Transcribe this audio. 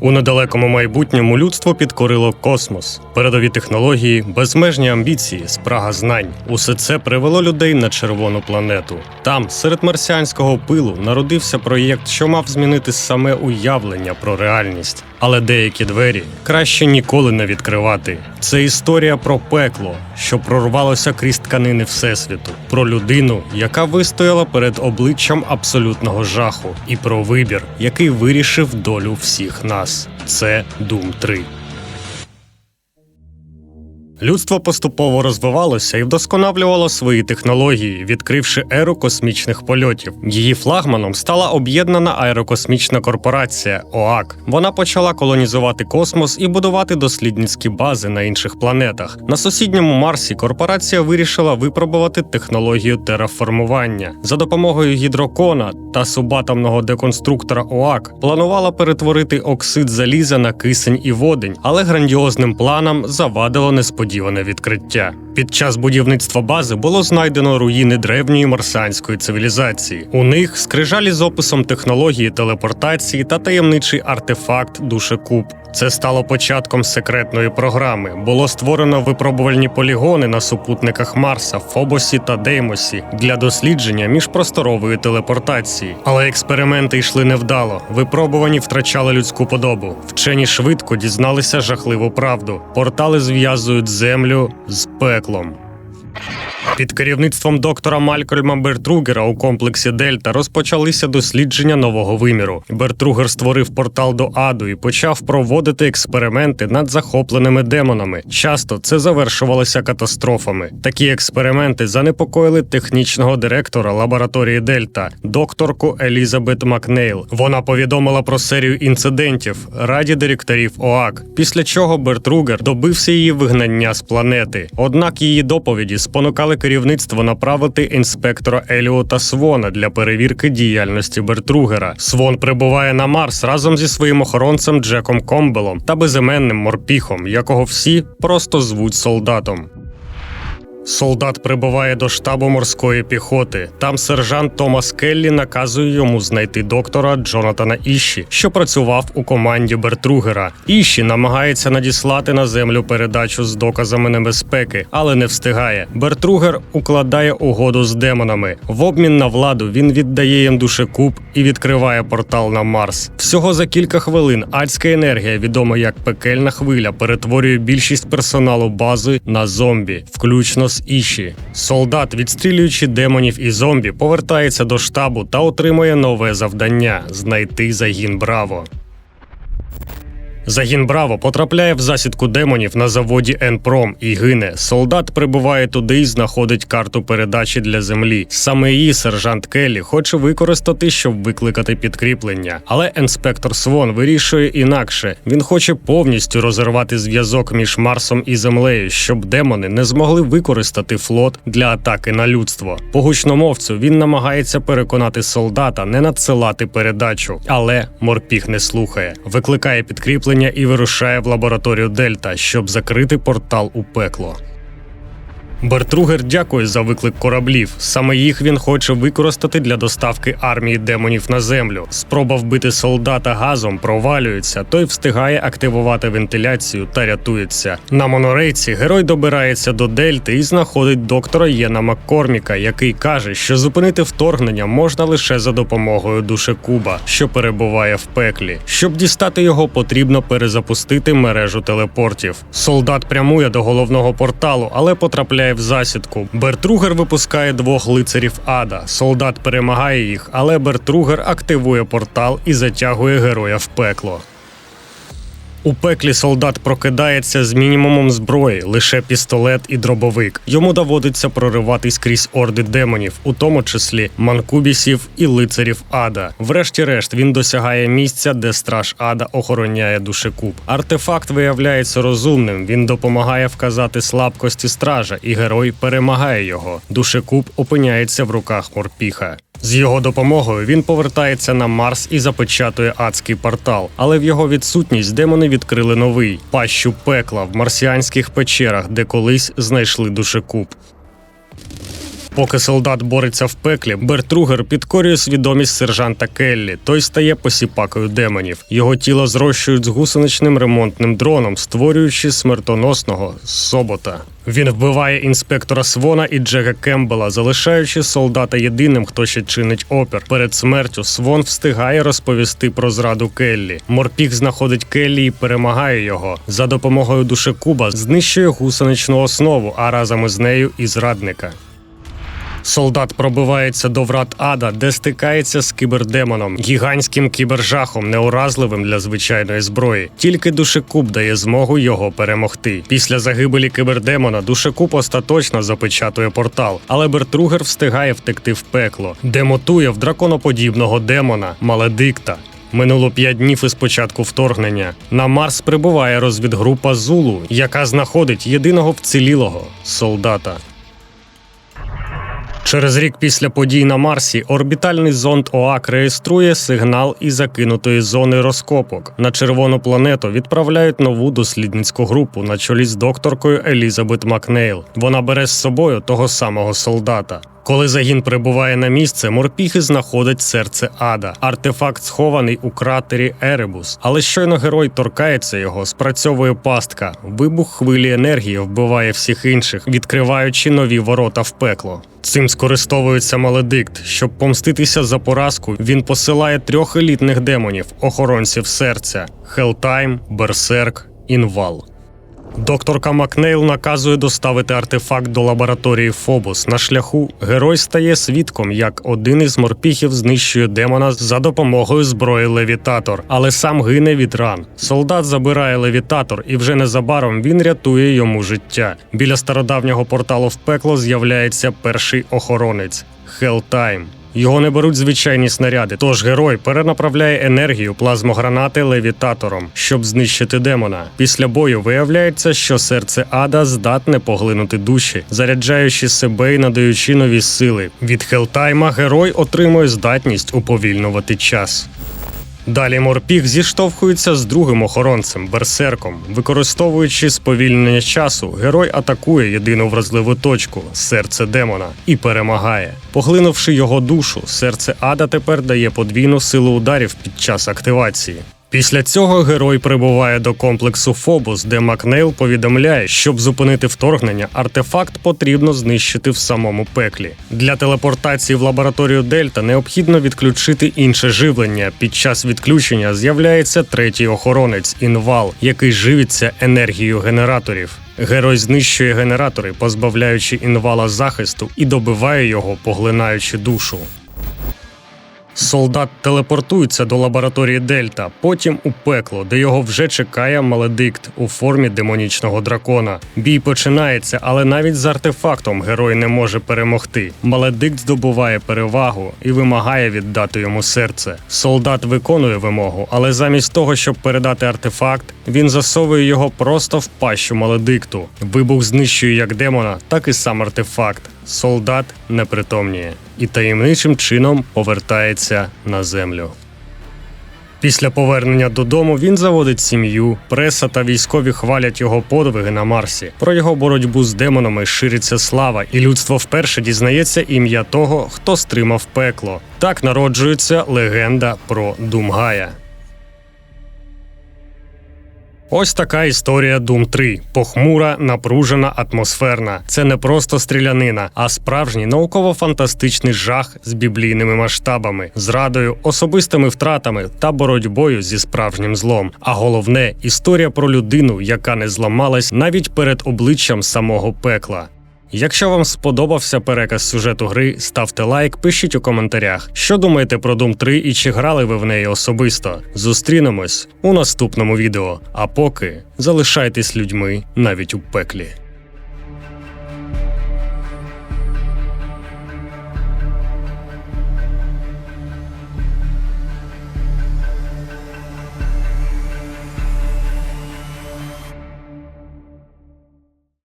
У недалекому майбутньому людство підкорило космос, передові технології, безмежні амбіції, спрага знань. Усе це привело людей на червону планету. Там, серед марсіанського пилу, народився проєкт, що мав змінити саме уявлення про реальність. Але деякі двері краще ніколи не відкривати. Це історія про пекло, що прорвалося крізь тканини Всесвіту, про людину, яка вистояла перед обличчям абсолютного жаху, і про вибір, який вирішив долю всіх нас. Це Doom 3. Людство поступово розвивалося і вдосконалювало свої технології, відкривши еру космічних польотів. Її флагманом стала об'єднана аерокосмічна корпорація ОАК. Вона почала колонізувати космос і будувати дослідницькі бази на інших планетах. На сусідньому Марсі корпорація вирішила випробувати технологію тераформування за допомогою гідрокона та субатомного деконструктора ОАК. Планувала перетворити оксид заліза на кисень і водень, але грандіозним планам завадило несподіване відкриття. Під час будівництва бази було знайдено руїни древньої марсіанської цивілізації. У них скрижалі з описом технології телепортації та таємничий артефакт душекуб. Це стало початком секретної програми. Було створено випробувальні полігони на супутниках Марса, Фобосі та Деймосі для дослідження міжпросторової телепортації. Але експерименти йшли невдало. Випробувані втрачали людську подобу. Вчені швидко дізналися жахливу правду. Портали зв'язують землю з пеклом циклом. Під керівництвом доктора Малькольма Бертругера у комплексі Дельта розпочалися дослідження нового виміру. Бертругер створив портал до аду і почав проводити експерименти над захопленими демонами. Часто це завершувалося катастрофами. Такі експерименти занепокоїли технічного директора лабораторії Дельта, докторку Елізабет Макнейл. Вона повідомила про серію інцидентів раді директорів ОАК, після чого Бертругер добився її вигнання з планети. Однак її доповіді спонукали керівництво направити інспектора Еліота Свона для перевірки діяльності Бертругера. Свон прибуває на Марс разом зі своїм охоронцем Джеком Комбелом та безіменним морпіхом, якого всі просто звуть солдатом. Солдат прибуває до штабу морської піхоти. Там сержант Томас Келлі наказує йому знайти доктора Джонатана Іші, що працював у команді Бертругера. Іші намагається надіслати на землю передачу з доказами небезпеки, але не встигає. Бертругер укладає угоду з демонами. В обмін на владу він віддає їм душекуб і відкриває портал на Марс. Всього за кілька хвилин адська енергія, відома як пекельна хвиля, перетворює більшість персоналу бази на зомбі, включно з Іші. Солдат, відстрілюючи демонів і зомбі, повертається до штабу та отримує нове завдання знайти загін Браво. Загін Браво потрапляє в засідку демонів на заводі Енпром і гине. Солдат прибуває туди і знаходить карту передачі для землі. Саме її сержант Келлі хоче використати, щоб викликати підкріплення. Але інспектор Свон вирішує інакше. Він хоче повністю розірвати зв'язок між Марсом і Землею, щоб демони не змогли використати флот для атаки на людство. По гучномовцю він намагається переконати солдата не надсилати передачу, але морпіх не слухає, викликає підкріплення і вирушає в лабораторію Дельта, щоб закрити портал у пекло. Бертругер дякує за виклик кораблів. Саме їх він хоче використати для доставки армії демонів на землю. Спроба вбити солдата газом провалюється, той встигає активувати вентиляцію та рятується. На монорейці герой добирається до Дельти і знаходить доктора Єна Маккорміка, який каже, що зупинити вторгнення можна лише за допомогою душекуба, що перебуває в пеклі. Щоб дістати його, потрібно перезапустити мережу телепортів. Солдат прямує до головного порталу, але потрапляє в засідку. Бертругер випускає двох лицарів ада. Солдат перемагає їх, але Бертругер активує портал і затягує героя в пекло. У пеклі солдат прокидається з мінімумом зброї, лише пістолет і дробовик. Йому доводиться прориватись крізь орди демонів, у тому числі манкубісів і лицарів ада. Врешті-решт він досягає місця, де страж ада охороняє душекуб. Артефакт виявляється розумним. Він допомагає вказати слабкості стража, і герой перемагає його. Душекуб опиняється в руках морпіха. З його допомогою він повертається на Марс і запечатує адський портал. Але в його відсутність демони відкрили новий пащу пекла в марсіанських печерах, де колись знайшли душекуб. Поки солдат бореться в пеклі, Бертругер підкорює свідомість сержанта Келлі. Той стає посіпакою демонів. Його тіло зрощують з гусеничним ремонтним дроном, створюючи смертоносного собота. Він вбиває інспектора Свона і Джека Кембела, залишаючи солдата єдиним, хто ще чинить опір. Перед смертю Свон встигає розповісти про зраду Келлі. Морпіг знаходить Келлі і перемагає його. За допомогою душекуба знищує гусеничну основу, а разом із нею і зрадника. Солдат пробивається до врат ада, де стикається з кібердемоном, гігантським кібержахом, неуразливим для звичайної зброї. Тільки душекуб дає змогу його перемогти. Після загибелі кібердемона душекуб остаточно запечатує портал, але Бертругер встигає втекти в пекло, де мотує в драконоподібного демона Маледикта. Минуло п'ять днів із початку вторгнення. На Марс прибуває розвідгрупа Зулу, яка знаходить єдиного вцілілого солдата. Через рік після подій на Марсі орбітальний зонд ОАК реєструє сигнал із закинутої зони розкопок. На червону планету відправляють нову дослідницьку групу на чолі з докторкою Елізабет Макнейл. Вона бере з собою того самого солдата. Коли загін прибуває на місце, морпіхи знаходять серце ада. Артефакт схований у кратері Еребус. Але щойно герой торкається його, спрацьовує пастка. Вибух хвилі енергії вбиває всіх інших, відкриваючи нові ворота в пекло. Цим скористовується Маледикт. Щоб помститися за поразку, він посилає трьох елітних демонів, охоронців серця: Хелтайм, Берсерк, Інвал. Докторка Макнейл наказує доставити артефакт до лабораторії Фобос. На шляху герой стає свідком, як один із морпіхів знищує демона за допомогою зброї левітатор, але сам гине від ран. Солдат забирає левітатор, і вже незабаром він рятує йому життя. Біля стародавнього порталу в пекло з'являється перший охоронець Хелтайм. Його не беруть звичайні снаряди, тож герой перенаправляє енергію плазмогранати левітатором, щоб знищити демона. Після бою виявляється, що серце ада здатне поглинути душі, заряджаючи себе і надаючи нові сили. Від Хелтайма герой отримує здатність уповільнювати час. Далі морпіг зіштовхується з другим охоронцем берсерком. Використовуючи сповільнення часу, герой атакує єдину вразливу точку серце демона і перемагає. Поглинувши його душу, серце ада тепер дає подвійну силу ударів під час активації. Після цього герой прибуває до комплексу Фобос, де Макнейл повідомляє, щоб зупинити вторгнення, артефакт потрібно знищити в самому пеклі. Для телепортації в лабораторію Дельта необхідно відключити інше живлення. Під час відключення з'являється третій охоронець інвал, який живиться енергією генераторів. Герой знищує генератори, позбавляючи інвала захисту, і добиває його, поглинаючи душу. Солдат телепортується до лабораторії Дельта, потім у пекло, де його вже чекає Маледикт у формі демонічного дракона. Бій починається, але навіть з артефактом герой не може перемогти. Маледикт здобуває перевагу і вимагає віддати йому серце. Солдат виконує вимогу, але замість того, щоб передати артефакт, він засовує його просто в пащу Маледикту. Вибух знищує як демона, так і сам артефакт. Солдат непритомніє і таємничим чином повертається на землю. Після повернення додому він заводить сім'ю, преса та військові хвалять його подвиги на Марсі. Про його боротьбу з демонами шириться слава, і людство вперше дізнається ім'я того, хто стримав пекло. Так народжується легенда про Думгая. Ось така історія Doom 3. похмура, напружена, атмосферна. Це не просто стрілянина, а справжній науково-фантастичний жах з біблійними масштабами, зрадою, особистими втратами та боротьбою зі справжнім злом. А головне історія про людину, яка не зламалась навіть перед обличчям самого пекла. Якщо вам сподобався переказ сюжету гри, ставте лайк, пишіть у коментарях, що думаєте про Doom 3 і чи грали ви в неї особисто. Зустрінемось у наступному відео. А поки залишайтесь людьми навіть у пеклі.